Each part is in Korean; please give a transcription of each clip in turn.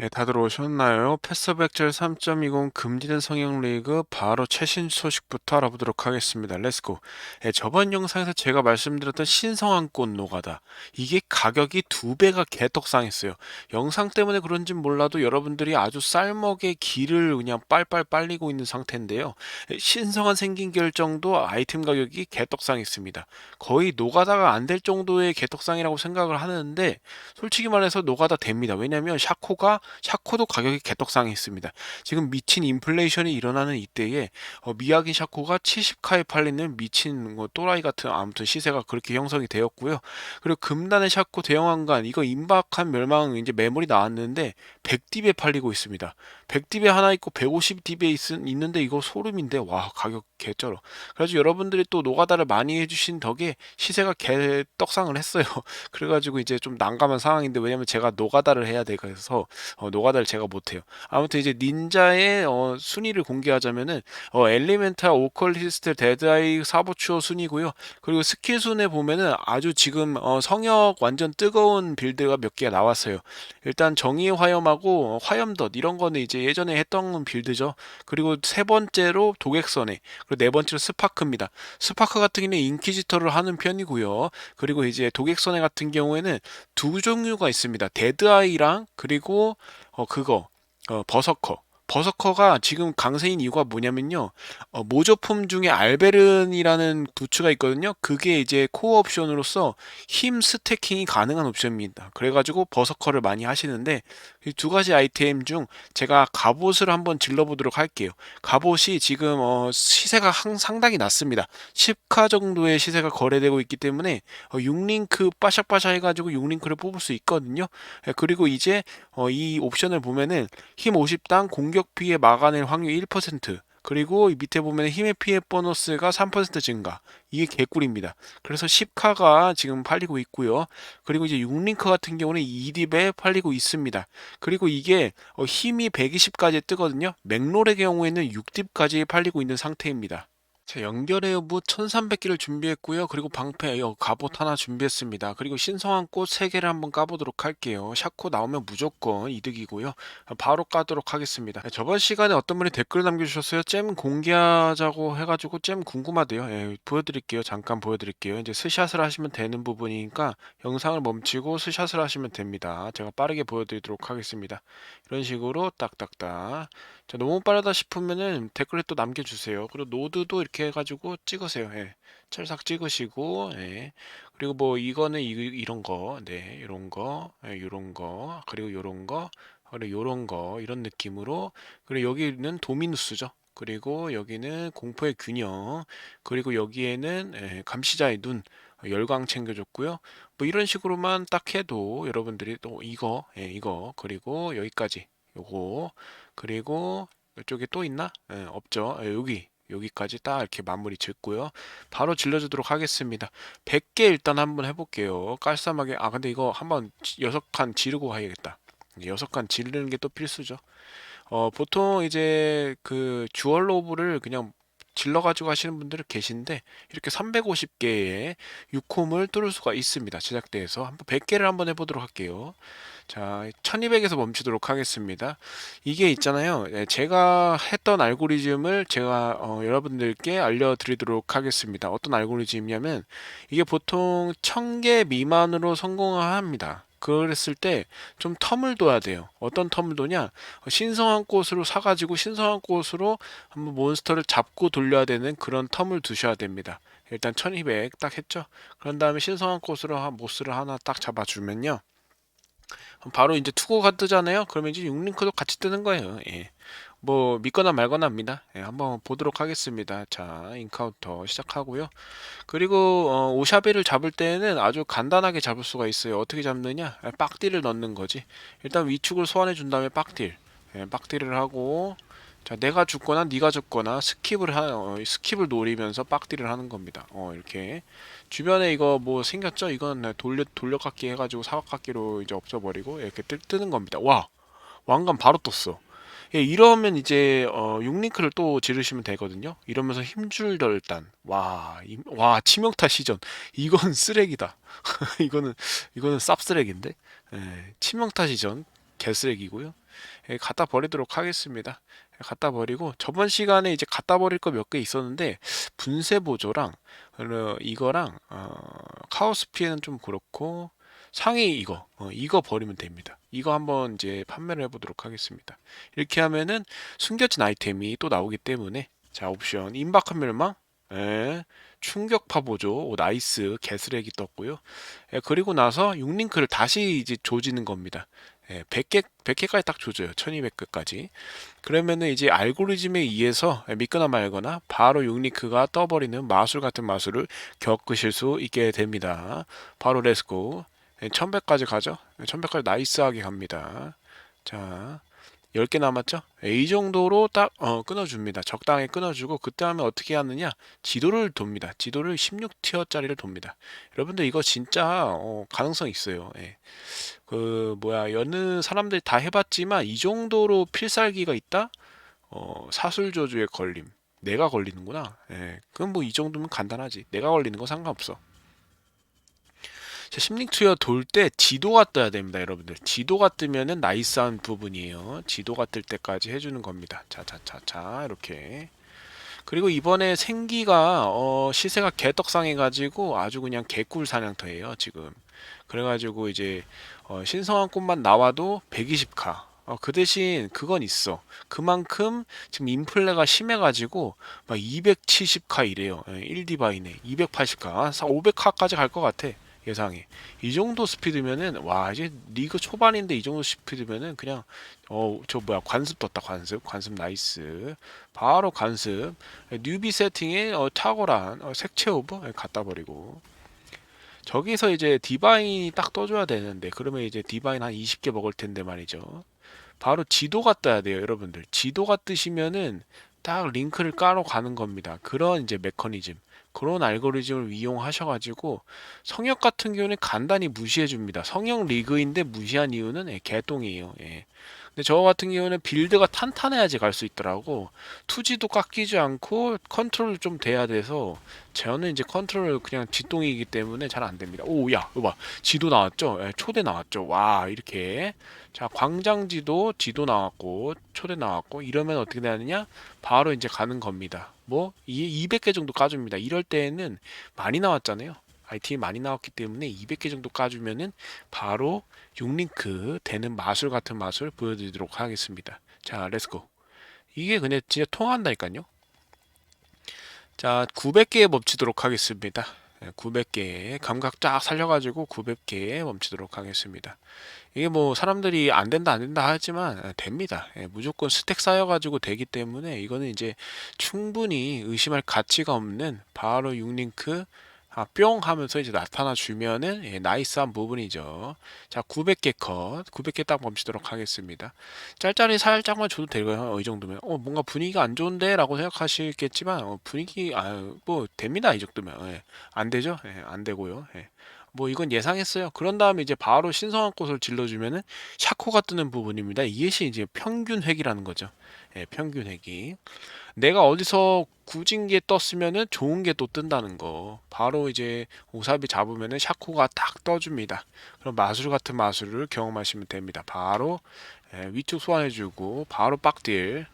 예, 다들 오셨나요? 패스백젤 3.20 금지된 성형 리그 바로 최신 소식부터 알아보도록 하겠습니다. 렛츠고. 예, 저번 영상에서 제가 말씀드렸던 신성한 꽃 노가다. 이게 가격이 두 배가 개떡상했어요. 영상 때문에 그런진 몰라도 여러분들이 아주 쌀먹의 기를 그냥 빨빨 빨리고 있는 상태인데요. 예, 신성한 생긴 결정도 아이템 가격이 개떡상했습니다. 거의 노가다가 안 될 정도의 개떡상이라고 생각을 하는데 솔직히 말해서 노가다 됩니다. 왜냐면 샤코가 샤코도 가격이 개떡상에 있습니다. 지금 미친 인플레이션이 일어나는 이때에 어, 미야기 샤코가 70카에 팔리는 미친 뭐 또라이 같은 아무튼 시세가 그렇게 형성이 되었고요. 그리고 금단의 샤코 대형왕관 이거 임박한 멸망 이제 매물이 나왔는데 100딥에 팔리고 있습니다. 100딥에 하나 있고 150딥에 있, 있는데 이거 소름인데 와 가격 개쩔어. 그래서 여러분들이 또 노가다를 많이 해주신 덕에 시세가 개떡상을 했어요. 그래가지고 이제 좀 난감한 상황인데 왜냐면 제가 노가다를 해야 돼서 어, 노가다를 제가 못해요. 아무튼 이제 닌자의 어, 순위를 공개하자면은 어, 엘리멘탈, 오컬리스트, 데드아이, 사보추어 순위고요. 그리고 스킬 순에 보면은 아주 지금 어, 성역 완전 뜨거운 빌드가 몇 개가 나왔어요. 일단 정의의 화염하고 어, 화염덧 이런 거는 이제 예전에 했던 빌드죠. 그리고 세 번째로 도객선에 그리고 네 번째로 스파크입니다. 스파크 같은 경우는 인퀴지터를 하는 편이고요. 그리고 이제 도객선에 같은 경우에는 두 종류가 있습니다. 데드아이랑 그리고 어 그거 어 버서커 버서커가 지금 강세인 이유가 뭐냐면요. 어, 모조품 중에 알베른이라는 부츠가 있거든요. 그게 이제 코어 옵션으로서 힘 스태킹이 가능한 옵션입니다. 그래가지고 버서커를 많이 하시는데 이 두 가지 아이템 중 제가 갑옷을 한번 질러보도록 할게요. 갑옷이 지금 어, 시세가 항, 상당히 낮습니다. 10카 정도의 시세가 거래되고 있기 때문에 어, 6링크 빠샥빠샥 해가지고 6링크를 뽑을 수 있거든요. 예, 그리고 이제 어, 이 옵션을 보면은 힘 50당 공격 피해 막아낼 확률 1% 그리고 이 밑에 보면 힘의 피해 보너스가 3% 증가. 이게 개꿀입니다. 그래서 10카가 지금 팔리고 있고요. 그리고 이제 6링크 같은 경우는 2딥에 팔리고 있습니다. 그리고 이게 어, 힘이 120까지 뜨거든요. 맥롤의 경우에는 6딥까지 팔리고 있는 상태입니다. 자, 연결의 여부 1300개를 준비했고요. 그리고 방패 어, 갑옷 하나 준비했습니다. 그리고 신성한 꽃 3개를 한번 까보도록 할게요. 샤코 나오면 무조건 이득이고요. 어, 바로 까도록 하겠습니다. 네, 저번 시간에 어떤 분이 댓글 남겨주셨어요. 잼 공개하자고 해가지고 잼 궁금하대요. 예, 보여드릴게요. 잠깐 보여드릴게요. 이제 스샷을 하시면 되는 부분이니까 영상을 멈추고 스샷을 하시면 됩니다. 제가 빠르게 보여드리도록 하겠습니다. 이런 식으로 딱딱딱. 자, 너무 빠르다 싶으면은 댓글에 또 남겨주세요. 그리고 노드도 이렇게 해가지고 찍으세요. 예. 찰싹 찍으시고, 예. 그리고 뭐 이거는 이, 이런 거, 네, 이런 거, 예, 이런 거, 그리고 이런 거, 그리고 이런 거, 이런 느낌으로. 그리고 여기는 도미누스죠. 그리고 여기는 공포의 균형, 그리고 여기에는 예, 감시자의 눈, 열광 챙겨줬고요. 뭐 이런 식으로만 딱 해도 여러분들이 또 이거, 예, 이거, 그리고 여기까지 요거 그리고 이쪽에 또 있나? 예, 없죠. 예, 여기 여기까지 딱 이렇게 마무리 짓고요. 바로 질러주도록 하겠습니다. 100개 일단 한번 해볼게요. 깔쌈하게. 아 근데 이거 한번 여섯 칸 지르고 가야겠다. 여섯 칸 지르는 게 또 필수죠. 어, 보통 이제 그 주얼 로브를 그냥 질러가지고 하시는 분들은 계신데 이렇게 350개의 6홈을 뚫을 수가 있습니다. 제작대에서 한번 100개를 한번 해보도록 할게요. 자, 1200에서 멈추도록 하겠습니다. 이게 있잖아요. 예, 제가 했던 알고리즘을 제가 어, 여러분들께 알려드리도록 하겠습니다. 어떤 알고리즘이냐면 이게 보통 1000개 미만으로 성공합니다. 그랬을 때 좀 텀을 둬야 돼요. 어떤 텀을 둬냐? 신성한 꽃으로 사가지고 신성한 꽃으로 한번 몬스터를 잡고 돌려야 되는 그런 텀을 두셔야 됩니다. 일단 1200 딱 했죠. 그런 다음에 신성한 꽃으로 한 모스를 하나 딱 잡아주면요. 바로 이제 투고가 뜨잖아요. 그러면 이제 6링크도 같이 뜨는 거예요. 예. 뭐 믿거나 말거나 합니다. 예, 한번 보도록 하겠습니다. 자, 인카운터 시작하고요. 그리고 어, 오샤베를 잡을 때는 아주 간단하게 잡을 수가 있어요. 어떻게 잡느냐? 아, 빡딜을 넣는 거지. 일단 위축을 소환해 준 다음에 빡딜. 예, 빡딜을 하고 자, 내가 죽거나 네가 죽거나 스킵을 하, 어, 스킵을 노리면서 빡딜을 하는 겁니다. 어, 이렇게 주변에 이거 뭐 생겼죠? 이건 돌려 돌려깎기 해가지고 사각깎기로 이제 없어버리고 이렇게 뜨, 뜨는 겁니다. 와, 왕관 바로 떴어. 예, 이러면 이제 어, 6링크를 또 지르시면 되거든요. 이러면서 힘줄 덜단. 와, 이- 와 치명타 시전. 이건 쓰레기다. 이거는 이거는 쌉쓰레기인데. 예, 치명타 시전 개쓰레기고요. 예, 갖다 버리도록 하겠습니다. 예, 갖다 버리고 저번 시간에 이제 갖다 버릴 거 몇 개 있었는데 분쇄 보조랑 어, 이거랑 어, 카오스피에는 좀 그렇고 상위 이거 어, 이거 버리면 됩니다. 이거 한번 이제 판매를 해보도록 하겠습니다. 이렇게 하면은 숨겨진 아이템이 또 나오기 때문에 자 옵션 임박한 멸망 예, 충격파 보조 오, 나이스 개쓰레기 떴고요. 예, 그리고 나서 6링크를 다시 이제 조지는 겁니다. 예, 100개 100개까지 딱 조져요. 1200개까지. 그러면은 이제 알고리즘에 의해서 믿거나 말거나 바로 6링크가 떠버리는 마술 같은 마술을 겪으실 수 있게 됩니다. 바로 렛츠고. 1100까지 가죠. 1100까지 나이스하게 갑니다. 자, 10개 남았죠? 예, 이 정도로 딱 어, 끊어줍니다. 적당히 끊어주고 그때 하면 어떻게 하느냐? 지도를 돕니다. 지도를 16티어짜리를 돕니다. 여러분들 이거 진짜 어, 가능성 있어요. 예. 그 뭐야 여느 사람들이 다 해봤지만 이 정도로 필살기가 있다? 어, 사술 저주에 걸림. 내가 걸리는구나. 예. 그럼 뭐 이 정도면 간단하지. 내가 걸리는 거 상관없어. 자, 심링투어 돌때 지도가 떠야 됩니다, 여러분들. 지도가 뜨면은 나이스한 부분이에요. 지도가 뜰 때까지 해주는 겁니다. 자, 자, 자, 자, 이렇게. 그리고 이번에 생기가 어, 시세가 개떡상해 가지고 아주 그냥 개꿀 사냥터예요, 지금. 그래가지고 이제 어, 신성한 꽃만 나와도 120카. 어, 그 대신 그건 있어. 그만큼 지금 인플레가 심해가지고 막 270카 이래요. 1디바이네. 280카. 500카까지 갈 것 같아. 예상이. 이 정도 스피드면은 와 이제 리그 초반인데 이 정도 스피드면은 그냥 어 저 뭐야 관습 떴다 관습. 관습 나이스. 바로 관습. 뉴비 세팅에 어, 탁월한 어, 색채 오버 예, 갖다 버리고. 저기서 이제 디바인이 딱 떠줘야 되는데 그러면 이제 디바인 한 20개 먹을 텐데 말이죠. 바로 지도가 떠야 돼요 여러분들. 지도가 뜨시면은 딱 링크를 깔아 가는 겁니다. 그런 이제 메커니즘 그런 알고리즘을 이용하셔가지고 성역 같은 경우는 간단히 무시해 줍니다. 성역 리그인데 무시한 이유는 예, 개똥이에요. 예. 근데 저 같은 경우는 빌드가 탄탄해야지 갈 수 있더라고. 투지도 깎이지 않고 컨트롤 좀 돼야 돼서 저는 이제 컨트롤 그냥 뒷동이기 때문에 잘 안 됩니다. 오, 야, 이거 봐. 지도 나왔죠? 예, 초대 나왔죠? 와, 이렇게. 자, 광장지도 지도 나왔고, 초대 나왔고, 이러면 어떻게 되느냐? 바로 이제 가는 겁니다. 뭐, 이 200개 정도 까줍니다. 이럴 때에는 많이 나왔잖아요. 아이템이 많이 나왔기 때문에 200개 정도 까주면은 바로 6링크 되는 마술 같은 마술 보여드리도록 하겠습니다. 자, 렛츠고. 이게 그냥 진짜 통한다니까요. 자, 900개에 멈추도록 하겠습니다. 900개 감각 쫙 살려가지고 900개 멈추도록 하겠습니다. 이게 뭐 사람들이 안 된다 안 된다 하지만 됩니다. 예, 무조건 스택 쌓여가지고 되기 때문에 이거는 이제 충분히 의심할 가치가 없는 바로 6링크 아, 뿅 하면서 이제 나타나 주면은 예, 나이스한 부분이죠. 자, 900개 컷, 900개 딱 멈추도록 하겠습니다. 짤짤이 살짝만 줘도 되고요. 어, 이 정도면 어, 뭔가 분위기가 안 좋은데라고 생각하시겠지만 어, 분위기 아, 뭐 됩니다. 이 정도면 예, 안 되죠? 예, 안 되고요. 예. 뭐 이건 예상했어요. 그런 다음에 이제 바로 신성한 꽃을 질러주면은 샤코가 뜨는 부분입니다. 이것이 이제 평균 획이라는 거죠. 예, 평균 획이. 내가 어디서 굳은 게 떴으면은 좋은 게 또 뜬다는 거. 바로 이제 오사비 잡으면은 샤코가 딱 떠줍니다. 그럼 마술 같은 마술을 경험하시면 됩니다. 바로 예, 위축 소환해주고 바로 빡딜.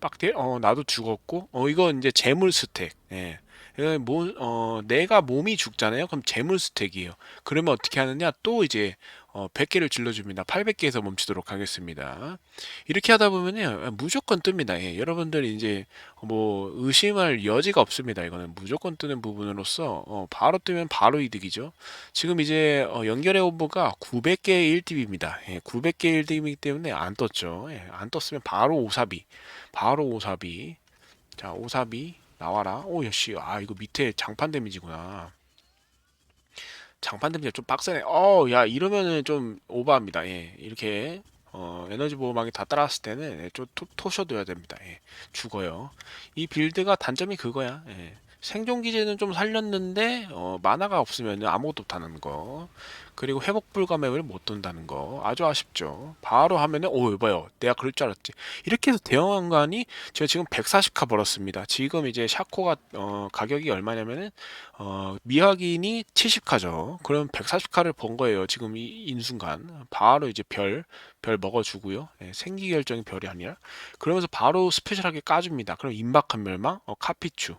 빡딜? 어 나도 죽었고 어 이거 이제 재물 스택. 예. 뭐, 어, 내가 몸이 죽잖아요. 그럼 재물 스택이에요. 그러면 어떻게 하느냐? 또 이제 어, 100개를 질러줍니다. 800개에서 멈추도록 하겠습니다. 이렇게 하다 보면요. 무조건 뜹니다. 예, 여러분들이 이제 뭐 의심할 여지가 없습니다. 이거는 무조건 뜨는 부분으로서 어, 바로 뜨면 바로 이득이죠. 지금 이제 어, 연결해 오버가 900개의 1딥입니다. 예, 900개의 1딥이기 때문에 안 떴죠. 예, 안 떴으면 바로 오사비. 바로 오사비. 자, 오사비 나와라. 오, 역시. 아, 이거 밑에 장판 데미지구나. 장판 데미지가 좀 빡세네. 어, 야, 이러면은 좀 오버합니다. 예. 이렇게 어, 에너지 보호막이 다 따라왔을 때는 예, 좀 토, 토셔둬야 됩니다. 예. 죽어요. 이 빌드가 단점이 그거야. 예. 생존 기제는 좀 살렸는데 어, 만화가 없으면 아무것도 못하는 거. 그리고 회복 불가 맵을 못 둔다는 거. 아주 아쉽죠. 바로 하면은 오 봐요? 내가 그럴 줄 알았지. 이렇게 해서 대형 왕관이 제가 지금 140카 벌었습니다. 지금 이제 샤코가 어, 가격이 얼마냐면은 어, 미확인이 70카죠. 그럼 140카를 번 거예요 지금 이 인순간. 바로 이제 별별 먹어주고요. 예, 생기 결정이 별이 아니라. 그러면서 바로 스페셜하게 까줍니다. 그럼 임박한 멸망? 어, 카피추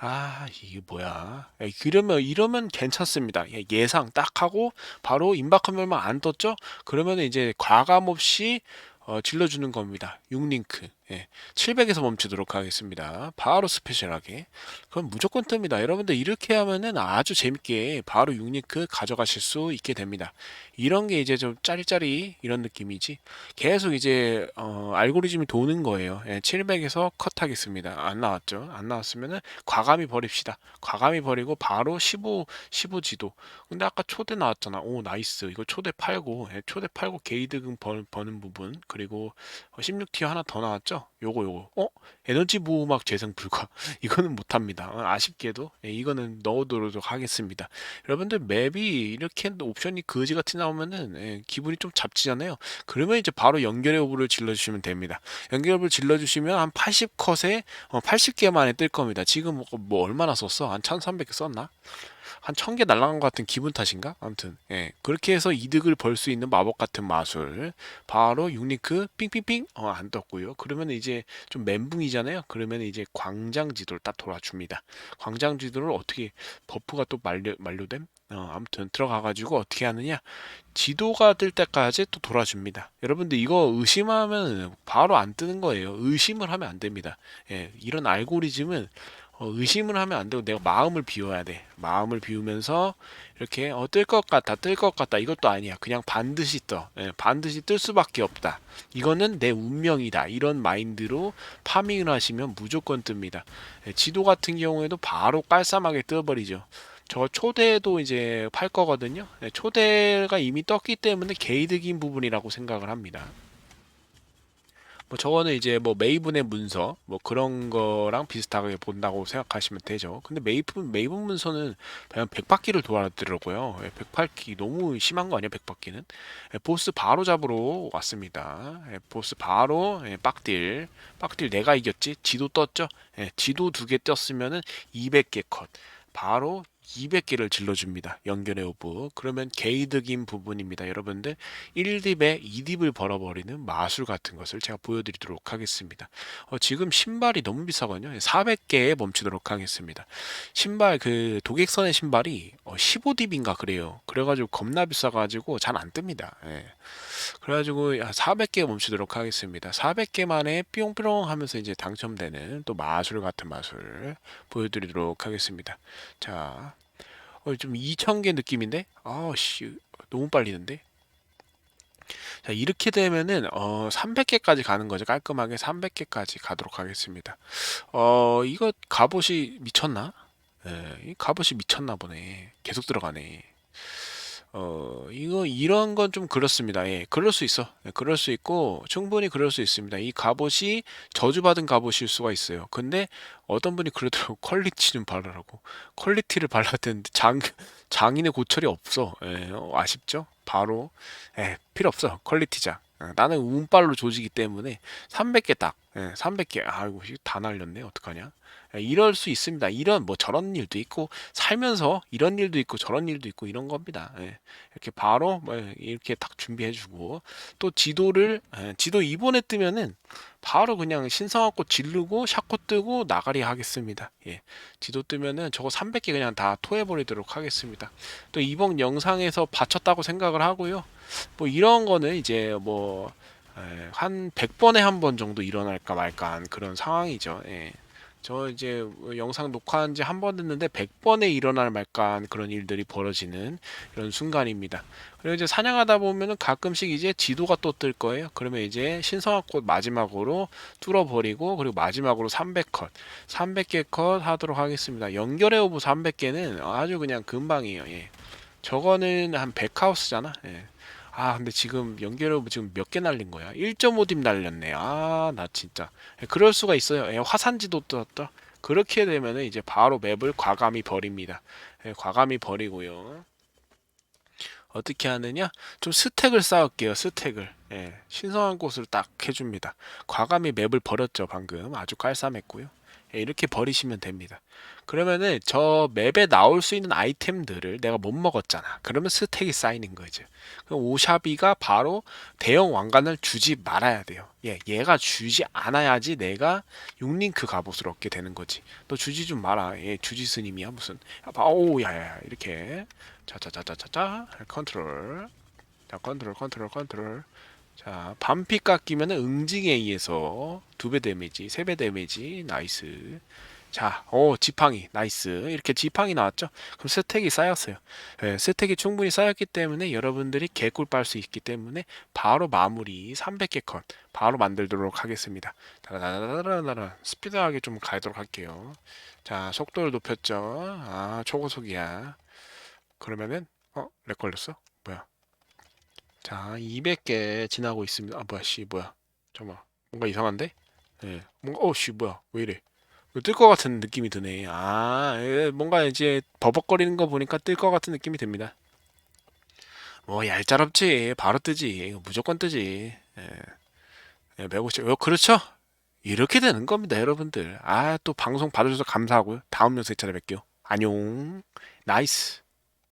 아, 이게 뭐야? 예, 이러면 이러면 괜찮습니다. 예, 예상 딱 하고 바로 임박하면만 안 떴죠? 그러면 이제 과감 없이 어, 질러주는 겁니다. 6링크. 예, 700에서 멈추도록 하겠습니다. 바로 스페셜하게. 그럼 무조건 뜹니다. 여러분들 이렇게 하면은 아주 재밌게 바로 6링크 가져가실 수 있게 됩니다. 이런 게 이제 좀 짜리짜리 이런 느낌이지. 계속 이제 어, 알고리즘이 도는 거예요. 예, 700에서 컷하겠습니다. 안 나왔죠? 안 나왔으면은 과감히 버립시다. 과감히 버리고 바로 15 15 지도. 근데 아까 초대 나왔잖아. 오 나이스. 이거 초대 팔고 예, 초대 팔고 게이드금 버, 버는 부분 그리고 16티어 하나 더 나왔죠? 요거 요거. 어? 에너지 보호막 재생 불가. 이거는 못 합니다. 어, 아쉽게도 예, 이거는 넣어두도록 하겠습니다. 여러분들 맵이 이렇게 옵션이 거지같이 나오면은 예, 기분이 좀 잡지잖아요. 그러면 이제 바로 연결의 오브를 질러 주시면 됩니다. 연결의 오브를 질러 주시면 한 80컷에 어, 80개 만에 뜰 겁니다. 지금 뭐, 뭐 얼마나 썼어? 한 1300개 썼나? 한 1000개 날라간 것 같은 기분 탓인가? 아무튼 예. 그렇게 해서 이득을 벌 수 있는 마법 같은 마술 바로 육리크 삥삥삥 어, 안 떴고요. 그러면 이제 좀 멘붕이잖아요. 그러면 이제 광장 지도를 딱 돌아줍니다. 광장 지도를 어떻게 버프가 또 만료, 만료됨? 어, 아무튼 들어가가지고 어떻게 하느냐 지도가 뜰 때까지 또 돌아줍니다. 여러분들 이거 의심하면 바로 안 뜨는 거예요. 의심을 하면 안 됩니다. 예, 이런 알고리즘은 어, 의심을 하면 안 되고 내가 마음을 비워야 돼. 마음을 비우면서 이렇게 어, 뜰 것 같다, 뜰 것 같다. 이것도 아니야. 그냥 반드시 떠. 예, 반드시 뜰 수밖에 없다. 이거는 내 운명이다. 이런 마인드로 파밍을 하시면 무조건 뜹니다. 예, 지도 같은 경우에도 바로 깔쌈하게 떠버리죠. 저 초대도 이제 팔 거거든요. 예, 초대가 이미 떴기 때문에 게이득인 부분이라고 생각을 합니다. 뭐 저거는 이제 뭐 메이븐의 문서 뭐 그런 거랑 비슷하게 본다고 생각하시면 되죠. 근데 메이븐 메이븐 문서는 그냥 100바퀴를 돌아더라고요. 예, 100바퀴 너무 심한 거 아니야? 100바퀴는? 예, 보스 바로 잡으러 왔습니다. 예, 보스 바로 예, 빡딜 빡딜 내가 이겼지? 지도 떴죠? 예, 지도 두 개 떴으면은 200개 컷. 바로 200개를 질러줍니다. 연결의 오브. 그러면 게이득인 부분입니다. 여러분들 1딥에 2딥을 벌어버리는 마술 같은 것을 제가 보여드리도록 하겠습니다. 어, 지금 신발이 너무 비싸거든요. 400개에 멈추도록 하겠습니다. 신발 그 독일선의 신발이 어, 15딥인가 그래요. 그래가지고 겁나 비싸가지고 잘 안 뜹니다. 예. 그래가지고 400개 멈추도록 하겠습니다. 400개 만에 뿅뿅 하면서 이제 당첨되는 또 마술 같은 마술 보여드리도록 하겠습니다. 자, 어, 좀 2000개 느낌인데? 아씨, 너무 빨리는데? 자, 이렇게 되면은 어, 300개까지 가는 거죠. 깔끔하게 300개까지 가도록 하겠습니다. 어, 이거 갑옷이 미쳤나? 예, 이 갑옷이 미쳤나 보네. 계속 들어가네. 어, 이거 이런 건 좀 그렇습니다. 예, 그럴 수 있어. 예, 그럴 수 있고 충분히 그럴 수 있습니다. 이 갑옷이 저주받은 갑옷일 수가 있어요. 근데 어떤 분이 그러더라고 퀄리티 좀 바르라고. 퀄리티를 발라야 되는데 장 장인의 고철이 없어. 예, 어, 아쉽죠? 바로 예, 필요 없어. 퀄리티자. 어, 나는 운빨로 조지기 때문에 300개 딱. 예, 300개. 아이고 다 날렸네. 어떡하냐? 예, 이럴 수 있습니다. 이런 뭐 저런 일도 있고 살면서 이런 일도 있고 저런 일도 있고 이런 겁니다. 예, 이렇게 바로 뭐 이렇게 딱 준비해주고 또 지도를 예, 지도 이번에 뜨면은 바로 그냥 신성하고 지르고 샤코 뜨고 나가리 하겠습니다. 예, 지도 뜨면은 저거 300개 그냥 다 토해버리도록 하겠습니다. 또 이번 영상에서 바쳤다고 생각을 하고요. 뭐 이런 거는 이제 뭐 예, 한 100번에 한 번 정도 일어날까 말까 한 그런 상황이죠. 예. 저 이제 영상 녹화한 지 한 번 됐는데 100번에 일어날 말까 그런 일들이 벌어지는 이런 순간입니다. 그리고 이제 사냥하다 보면은 가끔씩 이제 지도가 또 뜰 거예요. 그러면 이제 신성한 꽃 마지막으로 뚫어버리고 그리고 마지막으로 300컷, 300개 컷 하도록 하겠습니다. 연결해 오브 300개는 아주 그냥 금방이에요. 예. 저거는 한 100하우스잖아. 예. 아, 근데 지금 연결을 지금 몇 개 날린 거야? 1.5딥 날렸네. 아, 나 진짜. 예, 그럴 수가 있어요. 예, 화산지도 떴다. 그렇게 되면은 이제 바로 맵을 과감히 버립니다. 예, 과감히 버리고요. 어떻게 하느냐? 좀 스택을 쌓을게요. 스택을. 예, 신성한 곳을 딱 해줍니다. 과감히 맵을 버렸죠. 방금 아주 깔쌈했고요. 예, 이렇게 버리시면 됩니다. 그러면은 저 맵에 나올 수 있는 아이템들을 내가 못 먹었잖아. 그러면 스택이 쌓이는 거죠. 그럼 오샤비가 바로 대형 왕관을 주지 말아야 돼요. 예, 얘가 주지 않아야지 내가 6링크 갑옷을 얻게 되는 거지. 너 주지 좀 마라. 예, 주지 스님이야 무슨. 아우 야야 이렇게. 자자자자자자 컨트롤. 자 컨트롤 컨트롤 컨트롤. 자 반피 깎이면 응징에 의해서 두 배 데미지, 세 배 데미지, 나이스. 자, 오 지팡이, 나이스. 이렇게 지팡이 나왔죠? 그럼 스택이 쌓였어요. 예, 스택이 충분히 쌓였기 때문에 여러분들이 개꿀 빨 수 있기 때문에 바로 마무리 300개 컷 바로 만들도록 하겠습니다. 다다다다다다 스피드하게 좀 가도록 할게요. 자, 속도를 높였죠. 아, 초고속이야. 그러면은 어, 렉 걸렸어? 자, 200개 지나고 있습니다. 아, 뭐야, 씨, 뭐야? 잠깐만, 뭔가 이상한데? 예, 뭔가, 어, 씨, 뭐야? 왜 이래? 뜰 것 같은 느낌이 드네. 아, 예, 뭔가 이제 버벅거리는 거 보니까 뜰 것 같은 느낌이 듭니다. 뭐 얄짤없지. 바로 뜨지. 무조건 뜨지. 예, 예, 150. 어, 그렇죠? 이렇게 되는 겁니다, 여러분들. 아, 또 방송 봐주셔서 감사하고요. 다음 영상에 찾아뵐게요. 안녕. 나이스.